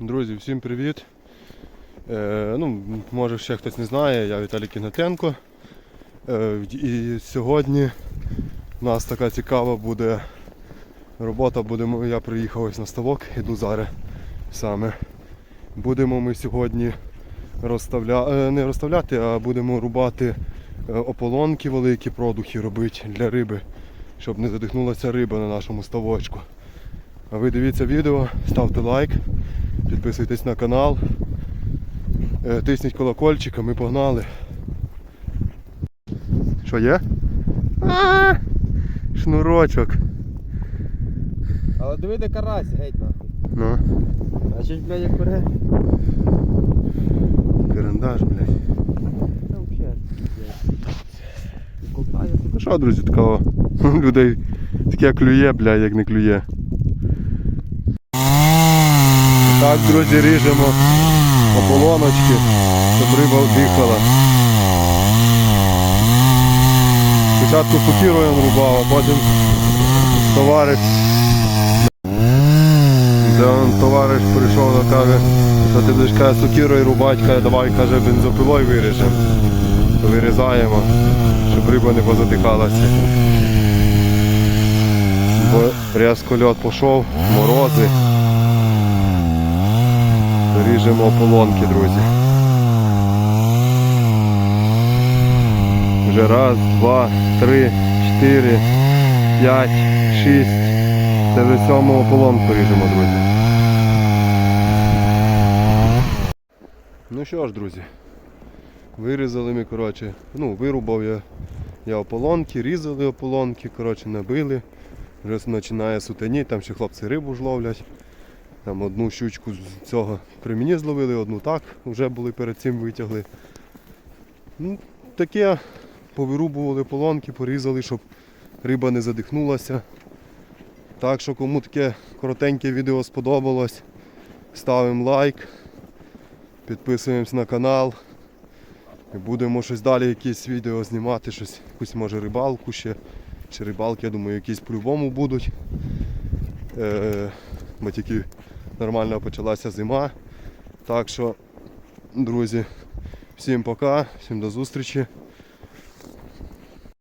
Друзі, всім привіт. Е, ну, може ще хтось не знає, я Віталій Кігнатенко. Е, і сьогодні у нас така цікава буде робота. Будемо, я приїхав ось на ставок, іду зараз саме. Будемо ми сьогодні розставля... е, не розставляти, а будемо рубати е, ополонки великі, продухи робити для риби, щоб не задихнулася риба на нашому ставочку. А ви дивіться відео, ставте лайк, підписуйтесь на канал, е, тисніть колокольчик, а ми погнали. Що є? А, шнурочок. Але диви, де карась, геть нахуй. Ну, А щось, блядь, як бере. карандаш, блядь. Ну що, друзі, такого людей таке клює, блядь, як не клює. Так, друзі, ріжемо ополоночки, щоб риба дихала. Спочатку футірою рубав, а потім товариш. Де он товариш прийшов та каже, що ти будеш каже, сукірою рубати, каже, давай каже, бензопилою виріжемо. Вирізаємо, щоб риба не позадихалася. Бо різко льот пішов, морози. Ріжемо ополонки, друзі. Вже раз, два, три, чотири, п'ять, шість. Це вже сьому ополонку ріжемо, друзі. Ну що ж, друзі, вирізали ми, коротше, ну, вирубав я, я ополонки, різали ополонки, коротше, набили. Вже починає сутені, там ще хлопці рибу ж ловлять. Там одну щучку з цього при мені зловили, одну так, вже були перед цим витягли. Ну, таке, повирубували полонки, порізали, щоб риба не задихнулася. Так що кому таке коротеньке відео сподобалось, ставимо лайк, підписуємось на канал. І будемо щось далі якісь відео знімати, щось, якусь може рибалку ще. Чи рибалки, я думаю, якісь по-любому будуть. Е, бо тільки нормально почалася зима. Так що, друзі, всім пока, всім до зустрічі.